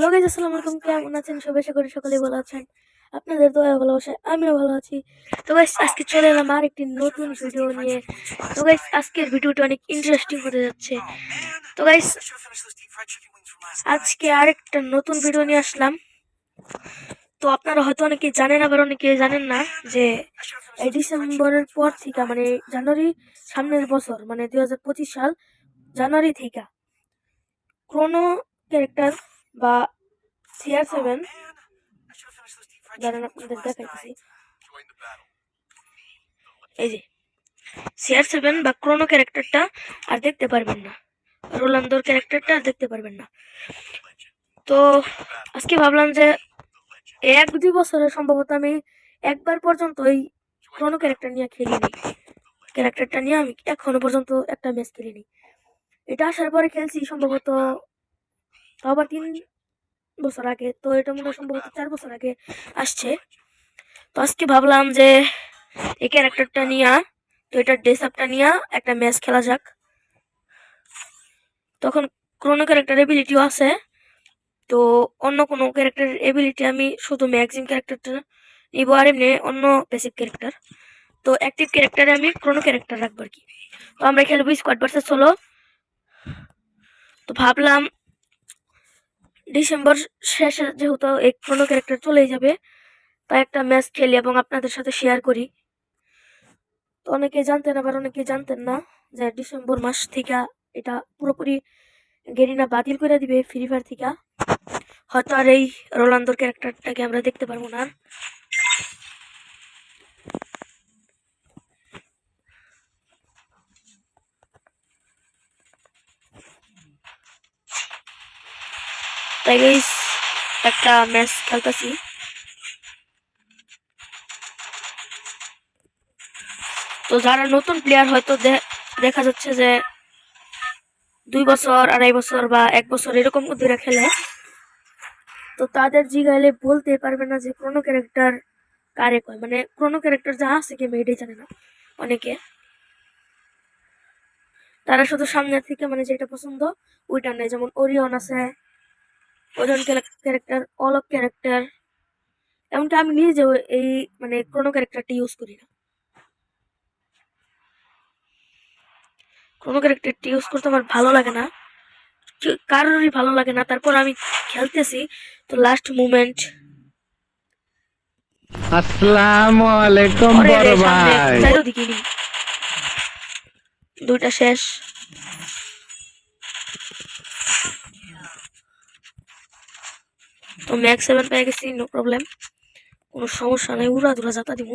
Hello guys আসসালামু আলাইকুম। কেমন আছেন সবাই? আশা করি সকলেই ভালো আছেন। আপনাদের দয়া আমিও ভালো আছি। তো গাইজ আজকে চলে এলাম আর একটি নতুন ভিডিও নিয়ে। তো গাইজ আজকের অনেক ইন্টারেস্টিং হতে যাচ্ছে। তো গাইজ আজকে নতুন ভিডিও নিয়ে আসলাম। তো আপনারা হয়তো অনেকে জানেন, আবার অনেকে জানেন না যে এই ডিসেম্বরের পর থেকে মানে জানুয়ারি সামনের বছর মানে দুই হাজার পঁচিশ সাল জানুয়ারি থেকে ক্রোনো ক্যারেক্টার বা সিআর সেভেন দাঁড়ান আপনাদের দেখাইতেছি। এই যে সিআর সেভেন বা ক্রোনো ক্যারেক্টারটা আর দেখতে পারবেন না। রোলান্দোর ক্যারেক্টারটা আর দেখতে পারবেন না। তো, আজকে ভাবলাম যে এক দুই বছরে সম্ভবত আমি একবার পর্যন্ত ওই ক্রোনো ক্যারেক্টার নিয়ে খেলিনি ক্যারেক্টারটা নিয়ে আমি এখনও পর্যন্ত একটা ম্যাচ খেলিনি এটা আসার পরে খেলছি সম্ভবত তাও আবার তিন বছর আগে তো এটা মনে সম্ভবত চার বছর আগে আসছে। তো আজকে ভাবলাম যে এই ক্যারেক্টারটা নিয়ে তো এটার ড্রেস আপটা নিয়ে একটা ম্যাচ খেলা যাক। তখন কোনো ক্যারেক্টার এবিলিটিও আছে তো অন্য কোনো ক্যারেক্টার এবিলিটি আমি শুধু ম্যাক্সিম ক্যারেক্টারটা নিব আর এমনি অন্য বেসিক ক্যারেক্টার তো অ্যাক্টিভ ক্যারেক্টারে আমি ক্রোনো ক্যারেক্টার রাখব আর কি। তো আমরা খেলব স্কোয়াড ভার্সেস ষোলো তো ভাবলাম ডিসেম্বর শেষে যেহেতু এক কোনো ক্যারেক্টার চলেই যাবে, তাই একটা ম্যাচ খেলি এবং আপনাদের সাথে শেয়ার করি। তো অনেকে জানতেন, আবার অনেকে জানতেন না যে ডিসেম্বর মাস থেকে এটা পুরোপুরি গেরিনা বাতিল করে দিবে ফ্রি ফায়ার থেকে। হয়তো আর এই রোলান্দোর ক্যারেক্টারটাকে আমরা দেখতে পারব না। তাই একটা ম্যাচ খেলতেছি তো যারা নতুন প্লেয়ার হয়তো দেখা যাচ্ছে যে দুই বছর আড়াই বছর বা এক বছর এরকম ধরে খেলে তো তাদের জিগাইলে বলতে পারবে না যে কোনো ক্যারেক্টার কারে কয় মানে কোনো ক্যারেক্টার যা আছে কি এটাই জানে না অনেকে তারা শুধু সামনে থেকে মানে যেটা পছন্দ ওইটা নেয় যেমন ওরিয়ন আছে ওজন ক্যারেক্টার অলক ক্যারেক্টার এমনটা আমি নিজেও এই মানে কোনো ক্যারেক্টারটি ইউজ করি না। কোনো ক্যারেক্টারটি ইউজ করতে আমার ভালো লাগে না। কারোরই ভালো লাগে না। তারপর আমি খেলতেছি তো লাস্ট মুমেন্ট আসসালামু আলাইকুম বড় ভাই। দুইটা শেষ। তো ম্যাক্স সেভেন পেয়ে গেছি নো প্রবলেম কোনো সমস্যা নেই উড়া দুরা যাতা দিব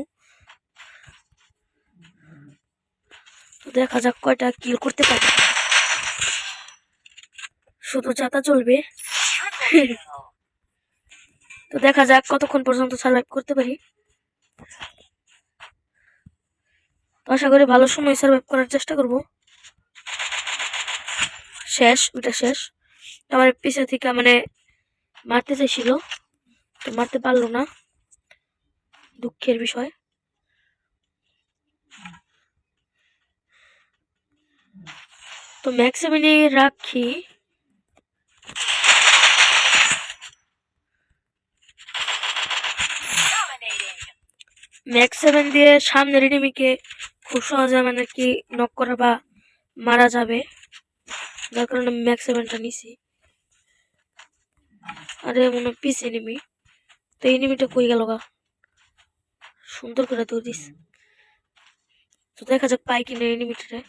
তো দেখা যাক কয়টা কিল করতে পারি। শুধু যাতা চলবে। তো দেখা যাক কতক্ষণ পর্যন্ত সার্ভাইভ করতে পারি। তো আশা করি ভালো সময় সার্ভাইভ করার চেষ্টা করব। শেষ, ওইটা শেষ। আমার পিছে থেকে মানে মারতে চাইছিল তো মারতে পারল না। দুঃখের বিষয়। তো ম্যাক্সিমানি রাখি। ম্যাক্স সেভেন দিয়ে সামনের এনিমিকে খুব সহজে মানে কি নক করা বা মারা যাবে। যার কারণে ম্যাক্স সেভেনটা নিছি। আরে, মনে পিস এনিমি তো এনিমিটা কই গেল গা? সুন্দর করে দৌড় দিস। তো দেখা যাক পাই কিনা এনিমিটারে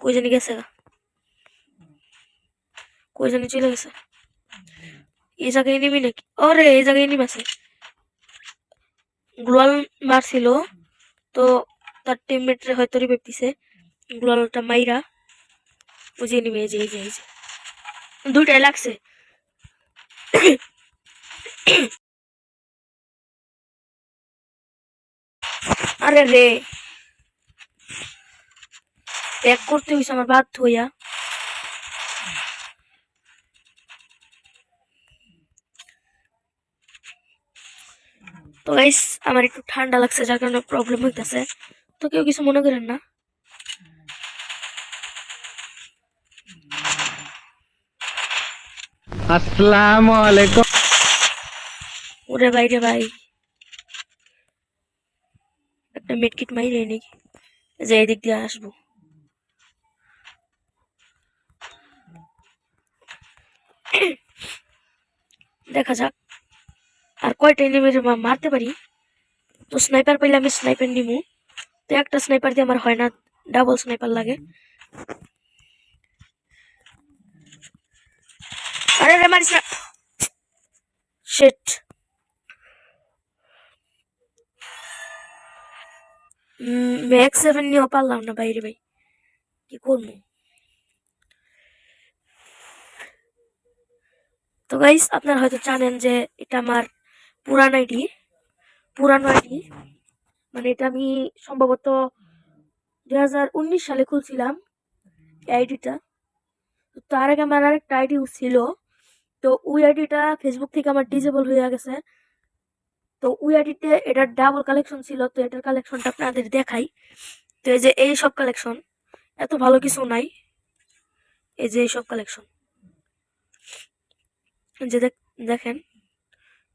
কই জানি গেছে গা। কই জানি চলে গেছে। এই জায়গায় নিবি নাকি? ওরে এই জায়গায় নিবি আছে। গ্লোয়াল মারছিল, তো তার টিমমেটরে হয়তো রিভাইভ দিছে। গ্লোয়ালটা মাইরা। বুঝিয়ে নিবে, এই যে এই যে এই যে। দুইটাই লাগছে। আরে রে। ব্যাক করতে হয়েছে আমার বাধ্য হইয়া। তো গাইস আমার একটু ঠান্ডা লাগছে, যার কারণে প্রবলেম হইতেছে। তো কেউ কিছু মনে করেন না। আসসালামু আলাইকুম ওরে ভাই রে ভাই একটা মেডকিট মাইরে নি যে এদিক দিয়ে আসব দেখা যাক আর কয়টা এনিমির মারতে পারি তো স্নাইপার পাইলে আমি স্নাইপার নিমু তো একটা স্নাইপার দিয়ে আমার হয় না ডাবল স্নাইপার লাগে আরে রে মারিস না শিট ম্যাক্স সেভেন নিয়েও পারলাম না বাইরে ভাই। কি করব? তো গাইস আপনারা হয়তো জানেন যে এটা আমার পুরান আইডি পুরানো আইডি মানে এটা আমি সম্ভবত দুই হাজার উনিশ সালে খুলছিলাম আইডিটা তো তার আগে আমার আরেকটা আইডি ছিল। তো ওই আইডিটা ফেসবুক থেকে আমার ডিজেবল হয়ে গেছে। তো ওই আইডিতে এটার ডাবল কালেকশন ছিল তো এটার কালেকশনটা আপনাদের দেখাই। তো এই যে এই সব কালেকশন এত ভালো কিছু নাই। এই যে এই সব কালেকশন যে দেখ- দেখেন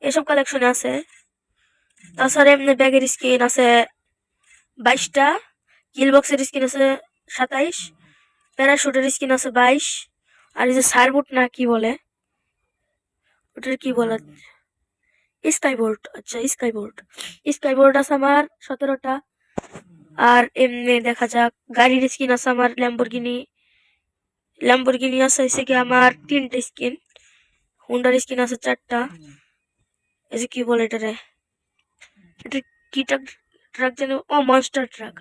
এসব কালেকশনে আছে তাছাড়া এমনি ব্যাগের স্কিন আছে বাইশটা কিল বক্সের স্কিন আছে সাতাইশ প্যারাশুটের স্কিন আছে বাইশ আর এই যে সারবুট না কি বলে? ওটার কি বলে? স্কাই বোর্ড আচ্ছা স্কাই বোর্ড স্কাই বোর্ড আছে আমার সতেরোটা। আর এমনি দেখা যাক, গাড়ির স্কিন আছে আমার ল্যাম্বরগিনি ল্যাম্বরগিনি আছে হচ্ছে কি আমার তিনটে স্কিন হুন্ডার স্কিন আছে চারটা। এই যে কি বলে এটারে? এটা কি ট্রাক ট্রাক জানি? ও মনস্টার ট্রাক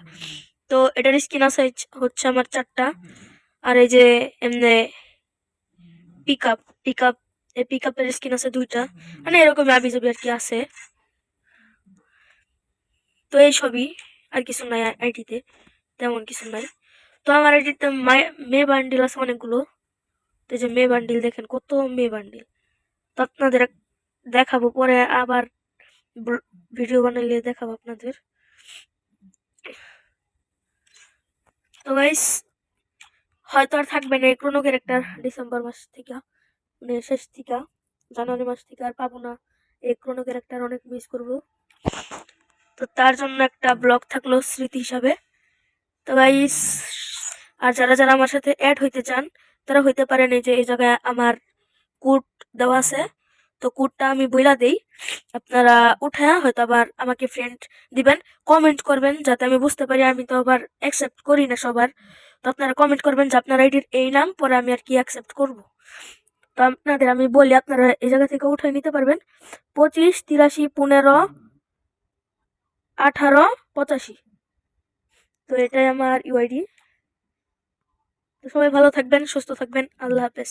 তো এটার স্কিন আছে হচ্ছে আমার চারটা। আর এই যে এমনি পিক আপ পিক আপ এই পিক আপের স্কিন আছে দুইটা। মানে এরকম আবি যাবি আর কি আছে। তো এই সবই আর কিছু নাই আইডিতে তেমন কিছু নাই। তো আমার আইডিতে মে বান্ডিল আছে অনেকগুলো। তো যে মে বান্ডিল দেখেন কত মে বান্ডিল তো আপনাদের দেখাবো পরে আবার ভিডিও বানাইলে দেখাবো আপনাদের। তো গাইস হয়তো আর থাকবে না ক্রোনো ক্যারেক্টার ডিসেম্বর মাস থেকে। মানে শেষ থেকে, জানুয়ারি মাস থেকে আর পাবো না। এই ক্রোনো ক্যারেক্টার অনেক মিস করব। তো তার জন্য একটা ব্লগ থাকল স্মৃতি হিসাবে। তো গাইস আর যারা যারা আমার সাথে অ্যাড হইতে চান, তারা হইতে পারেন এই যে, এই জায়গায় আমার কোড দেওয়া আছে। তো কোডটা আমি বইলা দেই। আপনারা উঠে হয়তো আবার আমাকে ফ্রেন্ড দিবেন। কমেন্ট করবেন যাতে আমি বুঝতে পারি আমি তো আবার অ্যাকসেপ্ট করি না সবার। তো আপনারা কমেন্ট করবেন যে আপনার আইডির এই নাম, পরে আমি আর কি অ্যাকসেপ্ট করব। তো আপনাদের আমি বলি, আপনারা এই জায়গা থেকে উঠে নিতে পারবেন। পঁচিশ, তিরাশি, পনেরো, আঠারো, পঁচাশি। তো এটাই আমার ইউআইডি তো সবাই ভালো থাকবেন, সুস্থ থাকবেন। আল্লাহ হাফেজ।